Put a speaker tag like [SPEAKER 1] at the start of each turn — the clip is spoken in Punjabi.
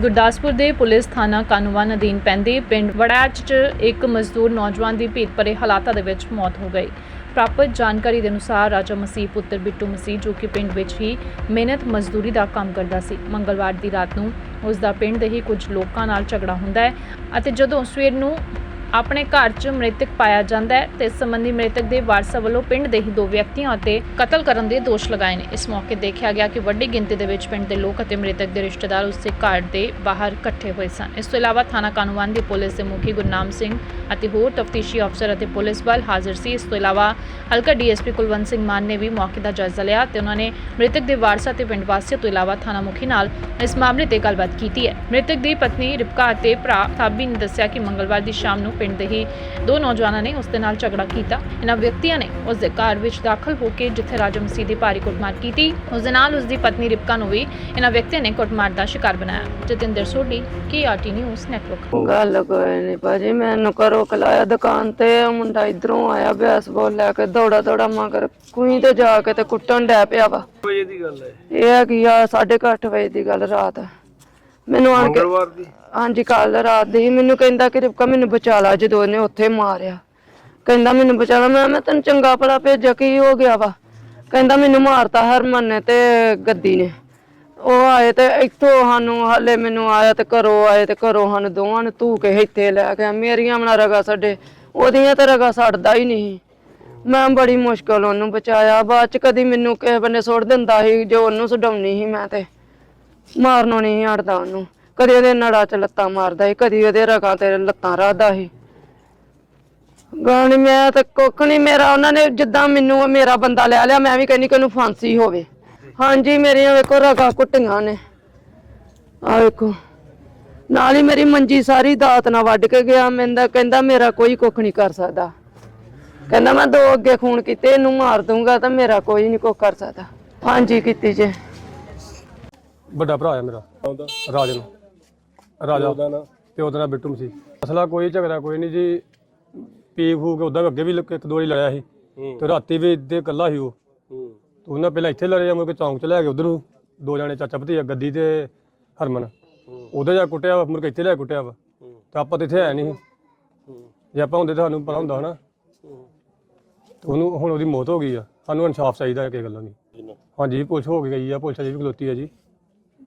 [SPEAKER 1] ਗੁਰਦਾਸਪੁਰ ਦੇ ਪੁਲਿਸ ਥਾਣਾ ਕਾਨੂੰਵਾਨ ਅਧੀਨ ਪੈਂਦੇ ਪਿੰਡ ਵੜਾਚ 'ਚ ਇੱਕ ਮਜ਼ਦੂਰ ਨੌਜਵਾਨ ਦੀ ਭੇਤ ਭਰੇ ਹਾਲਾਤਾਂ ਦੇ ਵਿੱਚ ਮੌਤ ਹੋ ਗਈ। ਪ੍ਰਾਪਤ ਜਾਣਕਾਰੀ ਦੇ ਅਨੁਸਾਰ ਰਾਜਾ ਮਸੀਹ ਪੁੱਤਰ ਬਿੱਟੂ ਮਸੀਹ ਜੋ ਕਿ ਪਿੰਡ ਵਿੱਚ ਹੀ ਮਿਹਨਤ ਮਜ਼ਦੂਰੀ ਦਾ ਕੰਮ ਕਰਦਾ ਸੀ, ਮੰਗਲਵਾਰ ਦੀ ਰਾਤ ਨੂੰ ਉਸ ਦਾ ਪਿੰਡ ਦੇ ਹੀ ਕੁਝ ਲੋਕਾਂ ਨਾਲ ਝਗੜਾ ਹੁੰਦਾ ਹੈ ਅਤੇ ਜਦੋਂ ਸਵੇਰ ਨੂੰ ਆਪਣੇ ਘਰ 'ਚ ਮ੍ਰਿਤਕ ਪਾਇਆ ਜਾਂਦਾ ਹੈ ਤੇ ਇਸ ਸੰਬੰਧੀ ਮ੍ਰਿਤਕ ਦੇ ਵਾਰਸਾਂ ਵੱਲੋਂ ਪਿੰਡ ਦੇ ਹੀ ਦੋ ਵਿਅਕਤੀਆਂ ਅਤੇ ਕਤਲ ਕਰਨ ਦੇ ਦੋਸ਼ ਲਗਾਏ ਨੇ। ਇਸ ਮੌਕੇ ਦੇਖਿਆ ਗਿਆ ਕਿ ਵੱਡੀ ਗਿਣਤੀ ਦੇ ਵਿੱਚ ਪਿੰਡ ਦੇ ਲੋਕ ਅਤੇ ਮ੍ਰਿਤਕ ਦੇ ਰਿਸ਼ਤੇਦਾਰ ਉਸਦੇ ਘਰ ਦੇ ਬਾਹਰ ਇਕੱਠੇ ਹੋਏ ਸਨ। ਇਸ ਤੋਂ ਇਲਾਵਾ ਥਾਣਾ ਕਾਨੂੰਵਾਨ ਦੀ ਪੁਲਿਸ ਦੇ ਮੁਖੀ ਗੁਰਨਾਮ ਸਿੰਘ ਅਤੇ ਹੋਰ ਤਫਤੀਸ਼ੀ ਅਫਸਰ ਅਤੇ ਪੁਲਿਸ ਬਲ ਹਾਜ਼ਰ ਸੀ। ਇਸ ਤੋਂ ਇਲਾਵਾ ਹਲਕਾ ਡੀਐਸਪੀ ਕੁਲਵੰਤ ਸਿੰਘ ਮਾਨ ਨੇ ਵੀ ਮੌਕੇ ਦਾ ਜਾਇਜ਼ਾ ਲਿਆ ਤੇ ਉਹਨਾਂ ਨੇ ਮ੍ਰਿਤਕ ਦੇ ਵਾਰਸਾਂ ਤੇ ਪਿੰਡ ਵਾਸੀਆਂ ਤੋਂ ਇਲਾਵਾ ਥਾਣਾ ਮੁਖੀ ਨਾਲ ਇਸ ਮਾਮਲੇ ਤੇ ਗੱਲਬਾਤ ਕੀਤੀ ਹੈ। ਮ੍ਰਿਤਕ ਦੀ ਪਤਨੀ ਰਿਪਕਾ ਅਤੇ ਭਰਾ ਸਾਬੀ ਨੇ ਦੱਸਿਆ ਕਿ ਮੰਗਲਵਾਰ ਦੀ ਸ਼ਾਮ ਨੂੰ ਪਿੰਡ ਦੇ ਹੀ ਦੋ ਨੌਜਵਾਨਾਂ ਨੇ ਉਸ ਦੇ ਨਾਲ ਝਗੜਾ ਕੀਤਾ। ਇਹਨਾਂ ਵਿਅਕਤੀਆਂ ਨੇ ਉਸ ਦੇ ਘਰ ਵਿੱਚ ਦਾਖਲ ਹੋ ਕੇ ਜਿੱਥੇ ਰਾਜਾ ਮਸੀਹ ਦੀ ਭਾਰੀ ਕੁੱਟਮਾਰ ਕੀਤੀ। ਉਸ ਦੇ ਨਾਲ ਉਸ ਦੀ ਪਤਨੀ ਰਿਪਕਾ ਨੂੰ ਵੀ ਇਹਨਾਂ ਵਿਅਕਤੀਆਂ ਨੇ ਕੁੱਟਮਾਰ ਦਾ ਸ਼ਿਕਾਰ ਬਣਾਇਆ। Jatinder Sodhi KRT news network
[SPEAKER 2] ਗੱਲ ਕੋਈ ਨਹੀਂ ਭਾਜੀ ਮੈਨੂੰ ਘਰੋਂ ਕਲਾਇਆ ਦੁਕਾਨ ਤੇ ਉਹ ਮੁੰਡਾ ਇਧਰੋਂ ਆਇਆ ਬੈਸਬਾਲ ਲੈ ਕੇ ਦੌੜਾ ਦੌੜਾ ਮਗਰ ਕੁਈ ਤੇ ਜਾ ਕੇ ਤੇ ਕੁੱਟਣ ਡੈ ਪਿਆ ਵਾ।
[SPEAKER 3] ਵਜੇ ਦੀ ਗੱਲ ਹੈ?
[SPEAKER 2] ਇਹ ਹੈਗੀ ਆ 8:30 ਵਜੇ ਦੀ ਗੱਲ ਰਾਤ। ਮੈਨੂੰ ਆਣ ਕੇ
[SPEAKER 3] ਮੰਗਲਵਾਰ ਦੀ?
[SPEAKER 2] ਹਾਂਜੀ ਕੱਲ ਰਾਤ ਦੀ ਮੈਨੂੰ ਕਹਿੰਦਾ ਕਿ ਰਿਪਕਾ ਮੈਨੂੰ ਬਚਾ ਲਾ ਜਦੋਂ ਉਹਨੇ ਉੱਥੇ ਮਾਰਿਆ। ਕਹਿੰਦਾ ਮੈਨੂੰ ਬਚਾ ਲਾ। ਮੈਂ ਮੈਂ ਤੈਨੂੰ ਚੰਗਾ ਭਲਾ ਭੇਜਿਆ ਕੀ ਹੋ ਗਿਆ ਵਾ? ਕਹਿੰਦਾ ਮੈਨੂੰ ਮਾਰਤਾ ਹਰਮਨ ਨੇ ਤੇ ਗੱਦੀ ਨੇ। ਉਹ ਆਏ ਤੇ ਇੱਥੋਂ ਸਾਨੂੰ ਹਾਲੇ ਮੈਨੂੰ ਆਇਆ ਤੇ ਘਰੋਂ ਆਏ ਤੇ ਘਰੋਂ ਸਾਨੂੰ ਦੋਵਾਂ ਨੂੰ ਧੂ ਕੇ ਇੱਥੇ ਲੈ ਗਿਆ। ਮੇਰੀਆਂ ਬਣਾ ਰਗਾ ਸਾਡੇ ਉਹਦੀਆਂ ਤਾਂ ਰਗਾ ਛੱਡਦਾ ਹੀ ਨਹੀਂ ਮੈਂ ਬੜੀ ਮੁਸ਼ਕਲ ਉਹਨੂੰ ਬਚਾਇਆ। ਬਾਅਦ ਚ ਕਦੀ ਮੈਨੂੰ ਕਿਸੇ ਬੰਨੇ ਸੁੱਟ ਦਿੰਦਾ ਸੀ ਜੋ ਉਹਨੂੰ ਛਡਾਉਣੀ ਸੀ ਮੈਂ ਤੇ। ਮਾਰਨੋਂ ਨਹੀਂ ਹਟਦਾ ਉਹਨੂੰ। ਕਦੇ ਉਹਦੇ ਨੜਾ ਚ ਲੱਤਾਂ ਮਾਰਦਾ ਸੀ, ਕਦੀ ਉਹਦੇ ਰਗਾਂ ਤੇ ਲੱਤਾਂ ਰੱਖਦਾ ਸੀ। ਗਾਣੀ ਮੈਂ ਤਾਂ ਕੁੱਖ ਨਹੀਂ ਮੇਰਾ ਉਹਨਾਂ ਨੇ ਜਿੱਦਾਂ ਮੈਨੂੰ ਮੇਰਾ ਬੰਦਾ ਲੈ ਲਿਆ, ਮੈਂ ਵੀ ਕਹਿੰਦੀ ਕਿ ਉਹਨੂੰ ਫਾਂਸੀ ਹੋਵੇ। ਹਾਂਜੀ, ਮੇਰੀਆਂ ਵੇਖੋ ਰਗਾਂ ਕੁੱਟੀਆਂ ਨੇ। ਆ ਵੇਖੋ। ਨਾਲ ਹੀ ਮੇਰੀ ਮੰਜੀ ਸਾਰੀ ਦਾਤ ਨਾਲ ਵੱਢ ਕੇ ਗਿਆ ਮੈਂਦਾ ਕਹਿੰਦਾ ਮੇਰਾ ਕੋਈ ਕੁੱਖ ਨਹੀਂ ਕਰ ਸਕਦਾ। ਕਹਿੰਦਾ ਮੈਂ ਦੋ ਅੱਗੇ ਖੂਨ ਕੀਤੇ, ਇਹਨੂੰ ਮਾਰ ਦੂੰਗਾ ਤਾਂ ਮੇਰਾ ਕੋਈ ਨਹੀਂ ਕੁੱਖ ਕਰ ਸਕਦਾ। ਹਾਂਜੀ, ਕੀਤੀ ਜੇ।
[SPEAKER 4] ਵੱਡਾ ਭਰਾ ਹੈ ਮੇਰਾ।
[SPEAKER 3] ਆਉਂਦਾ
[SPEAKER 4] ਰਾਜਨ ਰਾਜਾ।
[SPEAKER 3] ਉਹਦਾ ਨਾ।
[SPEAKER 4] ਤੇ ਉਹਦਾ ਨਾਮ ਬਿੱਟੂ ਸੀ। ਅਸਲਾ ਕੋਈ ਝਗੜਾ ਕੋਈ ਨਹੀਂ ਜੀ। ਪੀ ਫੂ ਕੇ ਉਦਾਂ ਅੱਗੇ ਵੀ ਇੱਕ ਦੋ ਵਾਰੀ ਲੜਿਆ ਸੀ। ਤੇ ਰਾਤੀ ਵੀ ਇੱਦੇ ਇਕੱਲਾ ਸੀ ਉਹ। ਤੇ ਉਹਨਾਂ ਪਹਿਲਾਂ ਇੱਥੇ ਲੜਿਆ ਮੁੜ ਕੇ ਚੌਂਕ ਚ ਲੈ ਕੇ ਉਧਰ। ਦੋ ਜਾਣੇ ਚਾਚਾ ਭਤੀਜਾ ਗੱਦੀ ਤੇ ਹਰਮਨ। ਉਹਦੇ ਜਾ ਕੁੱਟਿਆ ਵਾ, ਮੁੜ ਕੇ ਇੱਥੇ ਲੈ ਕੇ ਕੁੱਟਿਆ ਵਾ। ਤੇ ਆਪਾਂ ਤੇ ਇੱਥੇ ਹੈ ਨਹੀਂ ਜੇ ਆਪਾਂ ਹੁੰਦੇ ਤਾਂ ਸਾਨੂੰ ਪਤਾ ਹੁੰਦਾ ਹਨਾ। ਤੇ ਉਹਨੂੰ ਹੁਣ ਉਹਦੀ ਮੌਤ ਹੋ ਗਈ ਆ। ਸਾਨੂੰ ਇਨਸਾਫ ਚਾਹੀਦਾ ਹੈ ਕਿਸੇ ਗੱਲੋਂ
[SPEAKER 3] ਜਿੰਨਾ
[SPEAKER 4] ਹਾਂਜੀ ਪੁਲਿਸ ਹੋ ਕੇ ਗਈ ਆ। ਪੁਲਿਸ ਅਜੇ ਵੀ ਖਲੋਤੀ ਆ ਜੀ।